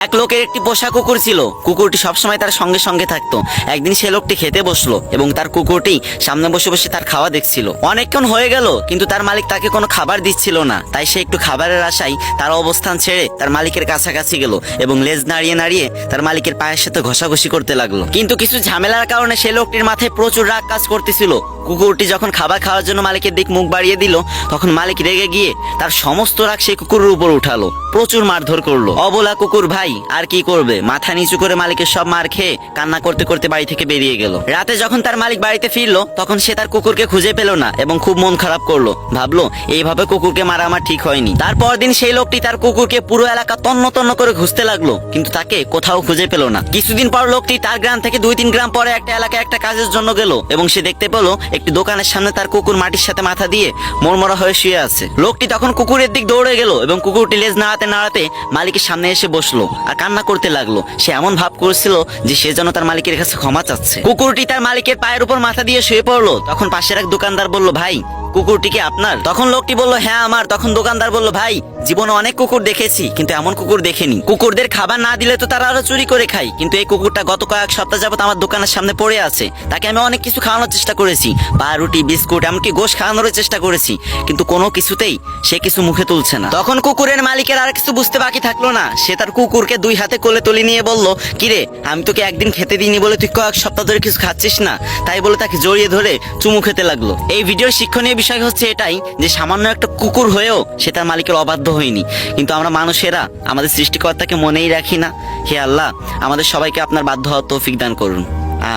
এক লোকের একটি পোষা কুকুর ছিল। কুকুরটি সবসময় তার সঙ্গে সঙ্গে থাকতো। একদিন সে লোকটি খেতে বসল এবং তার কুকুরটি সামনে বসে বসে তার খাওয়া দেখছিল। অনেকক্ষণ হয়ে গেল, কিন্তু তার মালিক তাকে কোনো খাবার দিচ্ছিল না। তাই সে একটু খাবারের আশায় তার অবস্থান ছেড়ে তার মালিকের কাছাকাছি গেল এবং লেজ নাড়িয়ে নাড়িয়ে তার মালিকের পায়ের সাথে ঘষাঘষি করতে লাগল। কিন্তু কিছু ঝামেলার কারণে সে লোকটির মাথায় প্রচুর রাগ কাজ করতেছিল। কুকুরটি যখন খাবার খাওয়ার জন্য মালিকের দিক মুখ বাড়িয়ে দিল, তখন মালিক রেগে গিয়ে তার সমস্ত রাগ সেই কুকুরের উপর উঠালো, প্রচুর মারধর করল। অবলা কুকুর ভাই, আর কি করবে? মাথা নিচু করে মালিকের সব মার খেয়ে কান্না করতে করতে বাড়ি থেকে বেরিয়ে গেল। রাতে যখন তার মালিক বাড়িতে ফিরলো, তখন সে তার কুকুরকে খুঁজে পেল না এবং খুব মন খারাপ করল। ভাবলো, এইভাবে কুকুরকে মারা আমার ঠিক হয়নি। তারপর দিন সেই লোকটি তার কুকুরকে পুরো এলাকা তন্ন তন্ন করে খুঁজতে লাগল, কিন্তু তাকে কোথাও খুঁজে পেল না। কিছুদিন পর লোকটি তার গ্রাম থেকে দুই তিন গ্রাম পরে একটা এলাকায় একটা কাজের জন্য গেল এবং সে দেখতে পেল একটি দোকানের সামনে তার কুকুর মাটির সাথে মাথা দিয়ে মরমরা হয়ে শুয়ে আছে। লোকটি তখন কুকুরের দিক দৌড়ে গেল এবং কুকুরটি লেজ নাড়াতে নাড়াতে মালিকের সামনে এসে বসল আর কান্না করতে লাগল। সে এমন ভাব করেছিল যে সে যেন তার মালিকের কাছে ক্ষমা চাচ্ছে। কুকুরটি তার মালিকের পায়ের উপর মাথা দিয়ে শুয়ে পড়ল। তখন পাশের এক দোকানদার বলল, ভাই কুকুরটি কি আপনার? তখন লোকটি বলল হ্যাঁ আমার। তখন দোকানদার বলল, ভাই, জীবনে অনেক কুকুর দেখেছি, কিন্তু এমন কুকুর দেখিনি। কুকুরদের খাবার না দিলে তো তারা আরও চুরি করে খায়। কিন্তু এই কুকুরটা গত কয়েক সপ্তাহ যাবত আমার দোকানের সামনে পড়ে আছে। তাকে আমি অনেক কিছু খাওয়ানোর চেষ্টা করেছি। পাউরুটি বিস্কুট, এমনকি গোশ খাওয়ানোর চেষ্টা করেছি। কিন্তু কোনো কিছুতেই সে কিছু মুখে তুলছে না। তখন কুকুরের মালিকের আর কিছু বুঝতে বাকি থাকল না। সে তার কুকুরকে দুই হাতে কোলে তুলে নিয়ে বলল কিরে আমি তোকে একদিন খেতে দিইনি বলে তুই কয়েক সপ্তাহ ধরে কিছু খাচ্ছিস না? তাই বলে তাকে জড়িয়ে ধরে চুমু খেতে লাগল। এই ভিডিওর শিক্ষণীয় বিষয় হচ্ছে এটাই যে সামান্য একটা কুকুর হয়েও সে তার মালিকের অবাধ্য হয়নি। কিন্তু আমরা মানুষেরা, আমাদের সৃষ্টিকর্তাকে মনেই রাখি না। হে আল্লাহ, আমাদের সবাইকে আপনার বাধ্য হওয়ার তৌফিক দান করুন।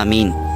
আমিন।